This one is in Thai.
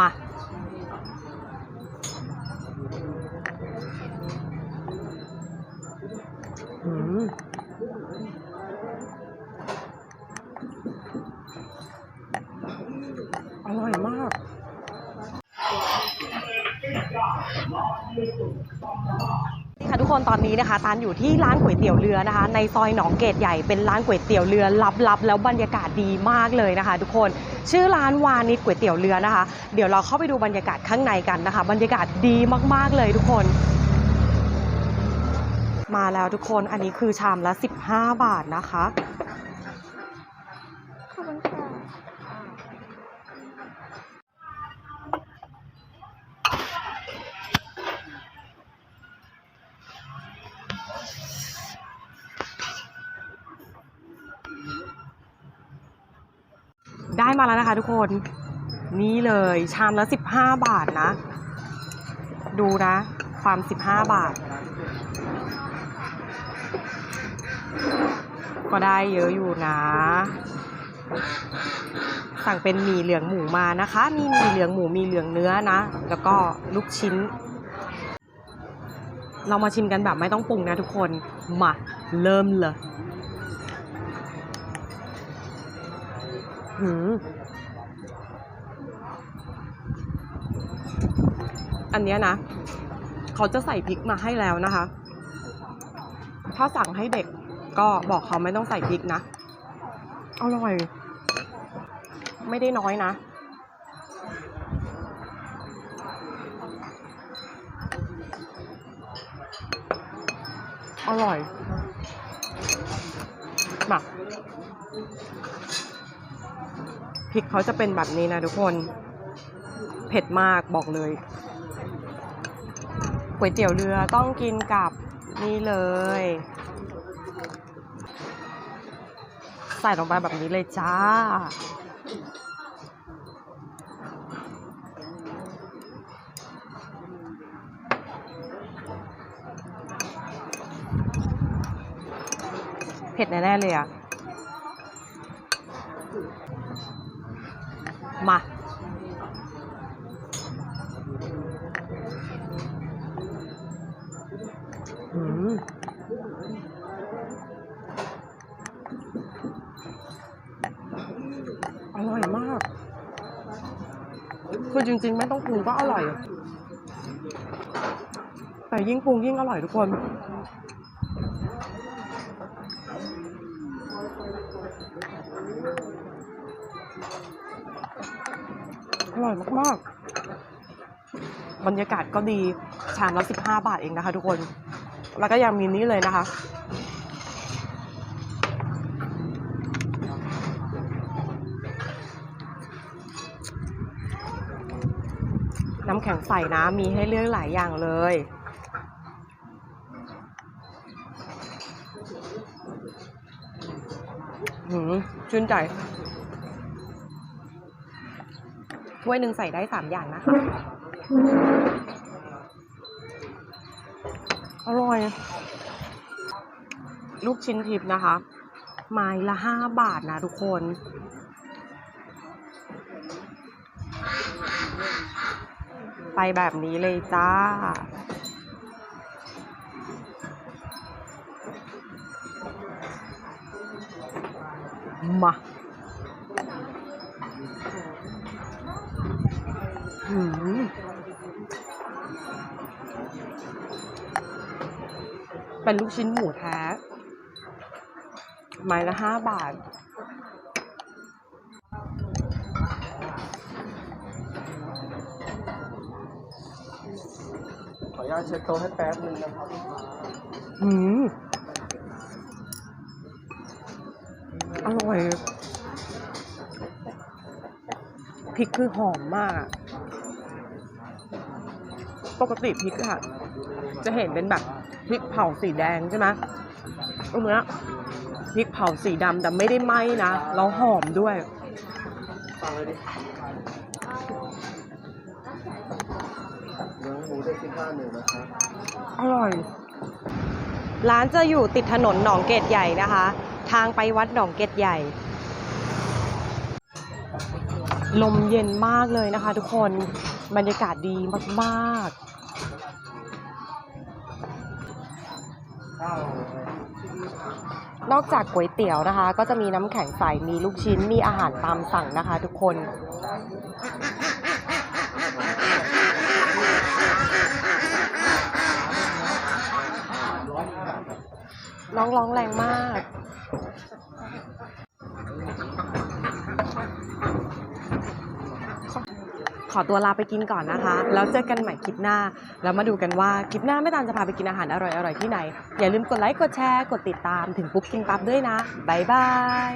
ม คนตอนนี้นะคะตานอยู่ที่ร้านก๋วยเตี๋ยวเรือนะคะ ในซอยหนองเกตใหญ่เป็นร้านก๋วยเตี๋ยวเรือลับๆแล้วบรรยากาศดีมากเลยนะคะ ทุกคนชื่อร้านวานิดก๋วยเตี๋ยวเรือนะคะ เดี๋ยวเราเข้าไปดูบรรยากาศข้างในกันนะคะ บรรยากาศดีมากๆเลยทุกคน มาแล้วทุกคนอันนี้คือชามละ 15 บาทนะคะขอบคุณค่ะ ได้มาแล้วนะคะทุกคน นี่เลยชามละ15บาทนะ ดูนะ ความ15บาท ก็ได้เยอะอยู่นะ สั่งเป็นหมี่เหลืองหมูมานะคะ มีหมี่เหลืองหมูมีเหลืองเนื้อนะ แล้วก็ลูกชิ้น เรามาชิมกันแบบไม่ต้องปรุงนะทุกคน มาเริ่มเลย อันเนี้ยนะ เขาจะใส่พริกมาให้แล้วนะคะ ถ้าสั่งให้เด็กก็บอกเขาไม่ต้องใส่พริกนะ อร่อย ไม่ได้น้อยนะ อร่อยมา พริกเขาจะเป็นแบบนี้นะทุกคน เผ็ดมากบอกเลยก๋วยเตี๋ยวเรือต้องกินกับนี่เลย ใส่ลงไปแบบนี้เลยจ้าเผ็ดแน่ๆเลยอะ มาอืมอร่อยมาก คือจริง ๆ ไม่ต้องปรุงก็อร่อย แต่ยิ่งปรุงยิ่งอร่อยทุกคนอ ร่อยมากๆ บรรยากาศก็ดี ชามละ15บห้าบาทเองนะคะ ทุกคน แล้วก็ยังมีนี้เลยนะคะ น้ำแข็งใส่นะมีให้เลือกหลายอย่างเลยหืมชื่นใจ ถ้วยหนึ่งใส่ได้สามอย่างนะคะ อร่อย ลูกชิ้นทิพย์นะคะ ไม้ละห้าบาทนะทุกคนไปแบบนี้เลยจ้า มา เป็นลูกชิ้นหมูแท้ ไม้ละห้าบาท ขออนุญาตเช็ดโต๊ะให้แป๊บนึงนะครับอืมอร่อย พริกคือหอมมากอะ ปกติพริกอะจะเห็นเป็นแบบพริกเผาสีแดงใช่ไหมตรงเนี้ยพริกเผาสีดำแต่ไม่ได้ไหม้นะแล้วหอมด้วยฟังเลยดิเนื้อหมูได้สิบห้าหนึ่งนะครับอร่อย ร้านจะอยู่ติดถนนหนองเกตใหญ่นะคะ ทางไปวัดหนองเกตใหญ่ ลมเย็นมากเลยนะคะทุกคน บรรยากาศดีมากๆ นอกจากก๋วยเตี๋ยวนะคะ ก็จะมีน้ำแข็งใส มีลูกชิ้น มีอาหารตามสั่งนะคะทุกคน น้องร้องแรงมาก ขอตัวลาไปกินก่อนนะคะ แล้วเจอกันใหม่คลิปหน้า แล้วมาดูกันว่าคลิปหน้าแม่ตาลจะพาไปกินอาหารอร่อยๆที่ไหน อย่าลืมกดไลค์ กดแชร์ กดติดตามถึงปุ๊บกินปั๊บด้วยนะ บ๊ายบาย